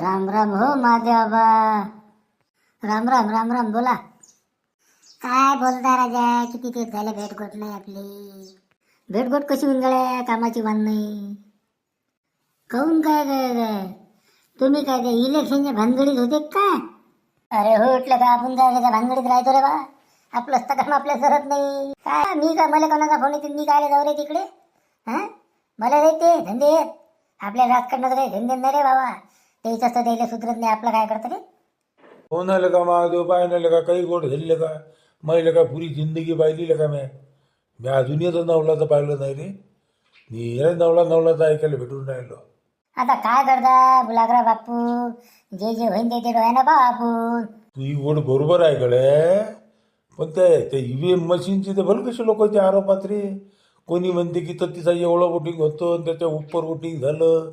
राम राम हो माझे राम राम राम राम बोला. काय बोलता राजा? किती दिवस झाले भेटगोट नाही आपली. भेटगोट कशी होऊन गड्या कामाची मान नाही. काऊन काय काय काय तुम्ही काय ते इलेक्शनच्या भानगडीत होते काय अरे हो उठलं का आपण काय त्याच्या भानगडीत राहतो रे बा. आपलं असतं काम आपल्या सरत नाही. काय मी काय मला कोणाचा फोन येते मी काय जाऊ रे तिकडे? हा? मला रे ते धंदे आहेत. आपल्या राजकारणात काही धंदे नाही रे बाबा. ते तसं द्यायला सुधरत नाही. आपलं काय करतं रे आलं का महादेव पाहिलं का काही गोड झालेलं का? महिला का पुरी जिंदगी पाहिली का म्या? मी अजून येतो नवलाचं पाहिलं नाही रे. मी नवला नवलाचं ऐकायला भेटून राहिलो. आता काय करता? बुलागरा बापू जे जे होईन ते ते डोळ्यानं पाहू आपण. तू ही गोड बरोबर आहे गड्या. पण ते ते ईव्हीएम मशीनची ते भलं कसे लोकांचे आरोपात रे? कोणी म्हणते की तर तिचा एवढं वोटिंग होतं आणि त्याच्या उपर वोटिंग झालं.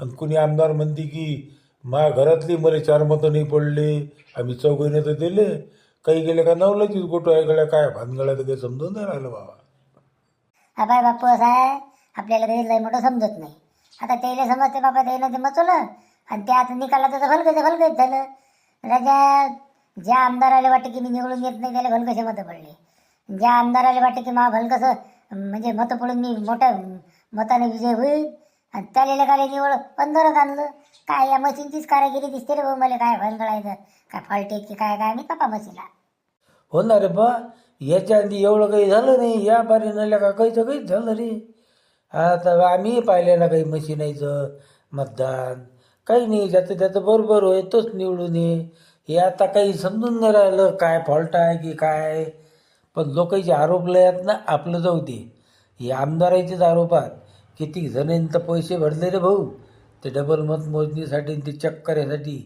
आणि कुणी आमदार म्हणते की मा घरातली मला चार मतं नाही पडले आम्ही चौघीने तर दिले. काही गेले का नवलाचीच गोटो ऐकल्या काय भानगड्या तर काही समजून नाही राहिलं बाबा. अपाय बापू असं आहे आपल्याला काही लय मोठं समजत नाही. आता त्याला समजते बाबा त्याला ते मचवलं आणि ते आता निकाला त्याचं भलकं भलकच झालं. राजा ज्या आमदाराला वाटतं की मी निवडून येत नाही त्याला भलकसे मतं पडले. ज्या आमदाराला वाटतं की मा भलकसं म्हणजे मतं पडून मी मोठ्या मताने विजय होईल आणि त्याला काय निवड पंधरा आणलं काय या मशीनचीच कारागिरी दिसते रे भाऊ मला काय भलकळायचं काय फॉल्टेजची काय? काय मी पप्पा मशीला हो ना रे बा याच्या आधी एवढं काही झालं नाही. या बारी नल्या का काहीच काहीच झालं रे. आता आम्ही पाहिलं ना काही मशीनाचं मतदान. काही नाही ज्याचं त्याचं बरोबर होय तोच निवडून ये. हे आता काही समजून नाही राहिलं काय फॉल्ट आहे की काय. पण लोकांचे आरोप लयात ना आपलं जाऊ दे. हे आमदाराचेच आरोप आहेत. किती जणांनी तर पैसे भरले रे भाऊ? ते डबल मत मोजणीसाठी ते चेक करायसाठी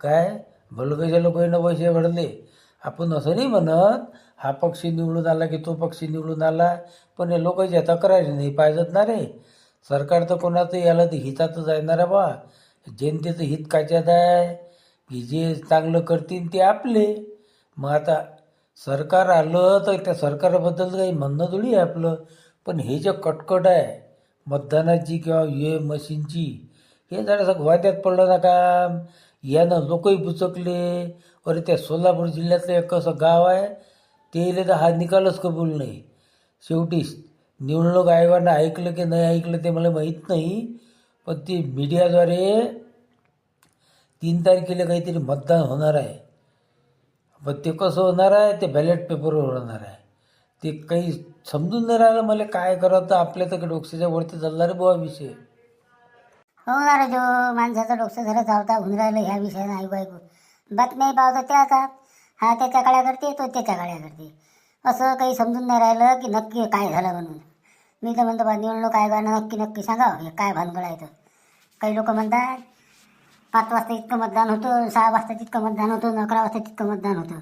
काय? भलकशा लोकांना पैसे भरले. आपण असं नाही म्हणत हा पक्ष निवडून आला की तो पक्ष निवडून आला पण हे लोकांच्या तक्रारी नाही पाहिजेत ना रे. सरकार तर कोणाचं याला तर हितातच आहे ना रे बा. जनतेचं हित काच्यात आहे? की जे चांगलं करतील ते आपले. मग आता सरकार आलं तर त्या सरकारबद्दल काही म्हणणं थोडी आहे आपलं पण हे जे कटकट आहे मतदानाची किंवा हे मशीनची हे जरासं वाद्यात पडलं ना काम यानं लोकही बुचकले. अरे त्या सोलापूर जिल्ह्यातलं एक कसं गाव आहे ते तर हा निकालच कबूल नाही. शेवटी निवडणूक आयोगानं ऐकलं की नाही ऐकलं ते मला माहीत नाही पण ते मीडियाद्वारे तीन तारखेला काहीतरी मतदान होणार आहे. पण ते कसं होणार आहे? ते बॅलेट पेपरवर होणार आहे. ते काही समजून नाही राहिलं मला काय करावं तर आपल्या तर डोक्याच्या वरती चालला रे बुवा विषय. हो ना रे जो माणसाचं डोकं जरा चावता होऊन राहिलं ह्या विषयानं आई बायको. बातम्याही पावतात त्या आता. हा त्याच्या काळ्या करते तो त्याच्या काळ्या करते असं काही समजून नाही राहिलं की नक्की काय झालं म्हणून. मी तर म्हणतो बा निवडणूक आयोगानं नक्की नक्की सांगावं? हे काय भानगड आहे तर. काही लोक म्हणतात पाच वाजता इतकं मतदान होतं सहा वाजता तितकं मतदान होतं अकरा वाजता तितकं मतदान होतं.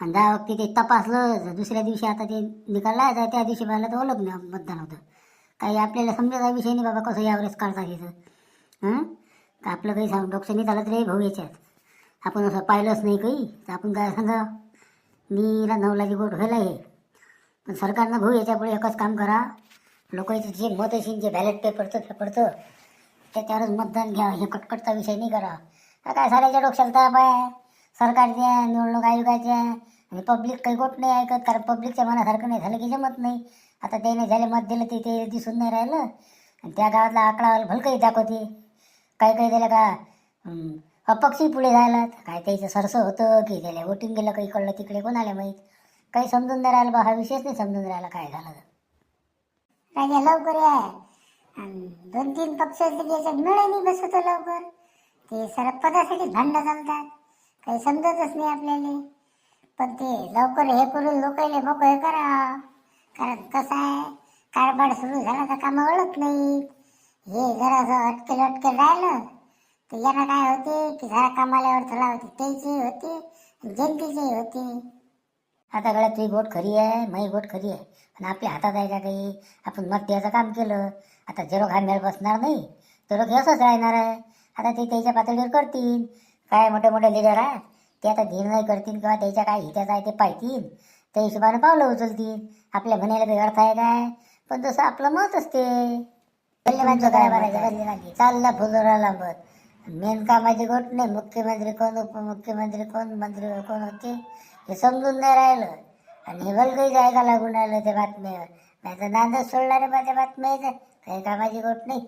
आणि दहा वक्ती ते तपासलं दुसऱ्या दिवशी आता ते निकाल लागायचा त्या दिवशी पाहिलं तर ओळख नाही मतदान होतं. काही आपल्याला समजायचा विषय नाही बाबा कसं यावरच काढता घ्यायचं. हं? का आपलं काही सांग डोकं नाही झालं तरी भाऊ याच्यात. आपण असं पाहिलंच नाही काही. तर आपण काय सांगा? मीला नवलाची गोट व्हायला आहे. पण सरकारनं भाऊ याच्यापुढे एकच काम करा. लोकांचे जे मत असेल जे बॅलेट पेपरचं पेपरचं त्याच्यावरच मतदान घ्या. हे कटकटचा विषय नाही करा. काय साऱ्याच्या डोक्याला ताप आहे. सरकारच्या निवडणूक आयोगाच्या आणि पब्लिक काही गोट नाही ऐकत कारण पब्लिकच्या मनासारखं नाही झालं की जमत नाही. आता त्याने झाले मत दिलं ते ते दिसून नाही राहिलं. आणि त्या गावातला आकडा भलकही दाखवते. काही काही त्याला का अपक्षही पुढे जायला काय त्याचं सरसं होतं की त्याला वोटिंग गेलं काही कळलं तिकडे कोणाला माहीत. काही समजून नाही राहिलं बा हा विषयच नाही समजून राहिला काय झालं तर. राजा लवकर दोन तीन पक्ष मिळेल की लवकर. ते सर पदासाठी भांडणं चालतात. काही समजतच नाही आपल्याला. पण ते लवकर हे करून लोकांना हे करा. कारण कसं आहे कारभार सुरू झाला तर कामं ओळख नाहीत हे जरासं अटकेल अटकेल राहिलं तर यांना काय होते की जरा कामाला अडथळा होती त्याची होती जनतेची होती. आता गळ्यात तुझी गोट खरी आहे माई गोट खरी आहे. पण आपल्या हातात आहे का काही? आपण मत काम केलं. आता जरो हा मेळ बसणार नाही. तर हे असंच राहणार आहे. आता ते त्याच्या पातळीवर करतील. काय मोठे मोठे लिडर आहेत ते आता निर्णय करतील किंवा त्याच्या काय हिताचं आहे ते पाहतील. त्या हिशोबाने पावलं उचलतील. आपल्या म्हणायला काही अर्थ आहे काय? पण जसं आपलं मत असते. गल्लेबांचं काय मारायचं गल्लेबांची चालला फुलोरा लांबत. मेन कामाची गोट नाही मुख्यमंत्री कोण उपमुख्यमंत्री कोण मंत्री कोण होते हे समजून नाही राहिलं. आणि हे भलकही जायगा लागून राहिलं त्या बातम्यावर. नाही तर नांदच सोडणारे माझ्या बातम्या बातम्याचं. काही कामाची गोट नाही.